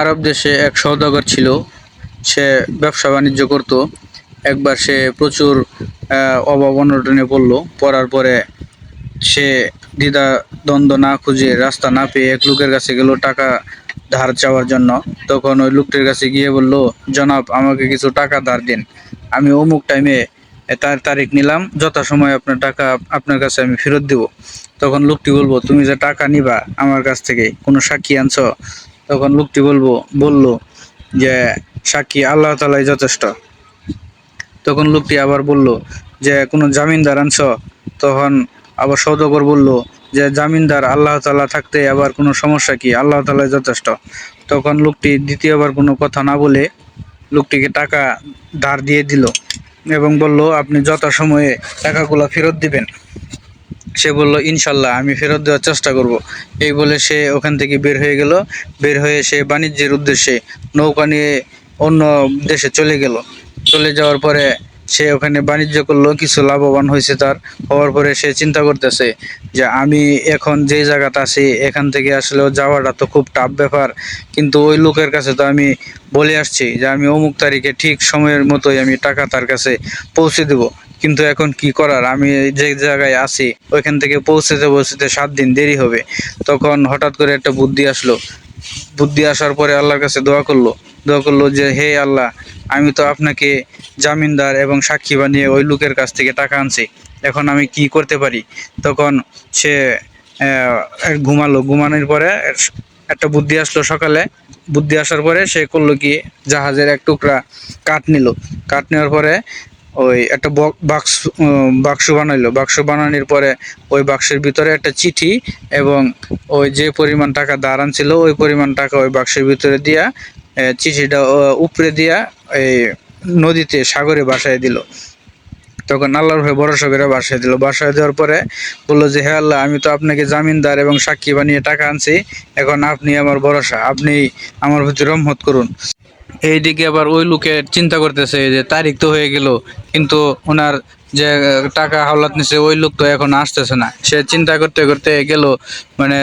আরব দেশে এক সওদাগর ছিল। সে ব্যবসা বাণিজ্য করত। একবার সে প্রচুর অভাব অনটনে পড়ল। পড়ার পরে সে দ্বিধা দ্বন্দ্ব না খুঁজে রাস্তা না পেয়ে এক লোকের কাছে গেল টাকা ধার চাওয়ার জন্য। তখন ওই লোকটির কাছে গিয়ে বলল, জনাব, আমাকে কিছু টাকা ধার দিন। আমি অমুক টাইমে তার তারিখ নিলাম। যথাসময় আপনার টাকা আপনার কাছে আমি ফেরত দেব। তখন লোকটি বলব তুমি যে টাকা নিবা আমার কাছ থেকে, কোনো সাক্ষী আনছো? তখন লোকটি বলব, বলল যে, সাক্ষী আল্লাহ তালাই যথেষ্ট। তখন লোকটি আবার বলল যে, কোনো জামিনদার আনছ? তখন আবার সৌদগর বলল যে, জামিনদার আল্লাহ তালা থাকতে আবার কোনো সমস্যা কি? আল্লাহ তালাই যথেষ্ট। তখন লোকটি দ্বিতীয়বার কোনো কথা না বলে লোকটিকে টাকা ধার দিয়ে দিল এবং বলল, আপনি যথাসময়ে টাকাগুলো ফেরত দিবেন। সে বলল, ইনশাল্লাহ, আমি ফেরত দেওয়ার চেষ্টা করব। এই বলে সে ওখান থেকে বের হয়ে গেল। বের হয়ে সে বাণিজ্যের উদ্দেশ্যে নৌকা নিয়ে অন্য দেশে চলে গেল। চলে যাওয়ার পরে সে ওখানে বাণিজ্য করল, কিছু লাভবান হয়েছে তার। হওয়ার পরে সে চিন্তা করতেছে যে, আমি এখন যে জায়গাতে আছি, এখান থেকে আসলে যাওয়াটা তো খুব টাফ ব্যাপার। কিন্তু ওই লোকের কাছে তো আমি বলে আসছি যে, আমি অমুক তারিখে ঠিক সময়ের মতোই আমি টাকা তার কাছে পৌঁছে দেব। কিন্তু এখন কি করার? আমি যে জায়গায় আছি, ওইখান থেকে পৌঁছতে পৌঁছতে সাত দিন দেরি হবে। তখন হঠাৎ করে একটা বুদ্ধি আসলো। বুদ্ধি আসার পরে আল্লাহর কাছে দোয়া করল। দোয়া করল যে, হে আল্লাহ, আমি তো আপনাকে জামিনদার এবং সাক্ষী বানিয়ে ওই লোকের কাছ থেকে টাকা আনছি। এখন আমি কি করতে পারি? তখন সে ঘুমালো। ঘুমানোর পরে একটা বুদ্ধি আসলো সকালে। বুদ্ধি আসার পরে সে করল কি? জাহাজের এক টুকরা কাঠ নিল। কাঠ নেওয়ার পরে ওই একটা বাক্স বাক্স বানাইলো। বাক্স বানানোর পরে ওই বাক্সের ভিতরে একটা চিঠি এবং ওই যে পরিমাণ টাকা দাঁড়ান ছিল ওই পরিমাণ টাকা ওই বাক্সের ভিতরে দিয়া চিঠিটা উপরে দিয়া এই নদীতে, সাগরে বাসায় দিল। তখন আল্লাহর হয়ে ভরসা করে বাসায় দিল। বাসায় দেওয়ার পরে বলল যে হ্যাঁ আল্লাহ, আমি তো আপনাকে জামিনদার এবং সাক্ষী বানিয়ে টাকা আনছি। এখন আপনি আমার ভরসা। আপনি আমার প্রতি রহমত করুন। এইদিকে আবার ওই লোকের চিন্তা করতেছে যে তারিখ তো হয়ে গেল কিন্তু ওনার যে টাকা হাওলাত নিছে ওই লোক তো এখন আসতেছে না। সে চিন্তা করতে করতে গেল মানে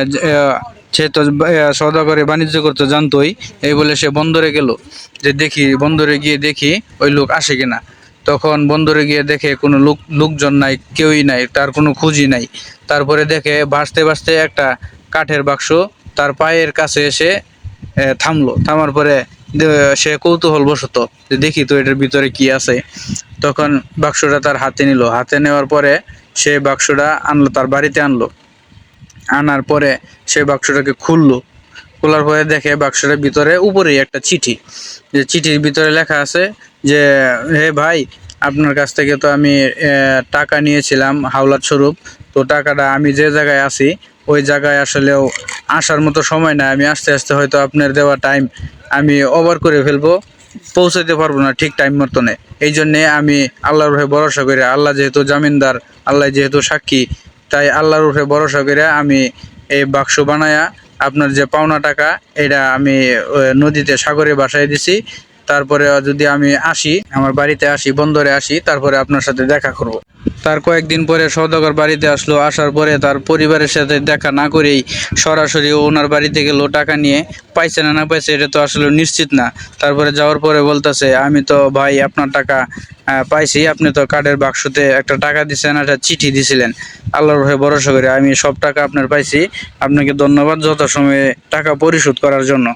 সে তো আহ, সওদাগরে বাণিজ্য করতে জানতোই এই বলে সে বন্দরে গেল যে দেখি বন্দরে গিয়ে দেখি ওই লোক আসে কিনা। তখন বন্দরে গিয়ে দেখে কোনো লোক লোকজন নাই কেউই নাই তার কোনো খুঁজি নাই। তারপরে দেখে ভাসতে ভাসতে একটা কাঠের বাক্স তার পায়ের কাছে এসে থামলো। থামার পরে সে কৌতূহল বশত যে দেখি তো এটার ভিতরে কি আছে। তখন বাক্সটা তার হাতে নিল। হাতে নেওয়ার পরে সে বাক্সটা আনলো, তার বাড়িতে আনলো। আনার পরে সে বাক্সটাকে খুললো। খোলার পরে দেখে বাক্সটার ভিতরে উপরেই একটা চিঠি। যে চিঠির ভিতরে লেখা আছে যে, হে ভাই, আপনার কাছ থেকে তো আমি টাকা নিয়েছিলাম হাওলাত স্বরূপ। তো টাকাটা আমি যে জায়গায় আছি ওই জায়গায় আসলেও আসার মতো সময় না আমি আস্তে আস্তে হয়তো আপনার দেওয়া টাইম আমি ওভার করে ফেলব পৌঁছাতে পারব না ঠিক টাইম মতনে। এই জন্যে আমি আল্লাহর উপরে ভরসা করে, আল্লাহ যেহেতু জামিনদার, আল্লাহ যেহেতু সাক্ষী, তাই আল্লাহর উপরে ভরসা করে আমি এই বাক্স বানায়া আপনার যে পাওনা টাকা, এটা আমি নদীতে সাগরে বাসায় দিছি। তারপরে যদি আমি আসি, আমার বাড়িতে আসি, বন্দরে আসি, তারপরে আপনার সাথে দেখা করব। তার কয়েকদিন পরে সৌদাগর বাড়িতে আসলো, আসার পরে তার পরিবারের সাথে দেখা না করেই সরাসরি ওনার বাড়িতে গেল, টাকা নিয়ে। পাইছে না না পাইছে, এটা তো আসলে নিশ্চিত না। তারপরে যাওয়ার পরে বলতেছে, আমি তো ভাই আপনার টাকা পাইছি, আপনি তো কার্ডের বাক্সতে একটা টাকা দিছেন, একটা চিঠি দিছিলেন। আল্লাহর হয়ে ভরসা করে আমি সব টাকা আপনার পাইছি। আপনাকে ধন্যবাদ যত সময়ে টাকা পরিশোধ করার জন্য।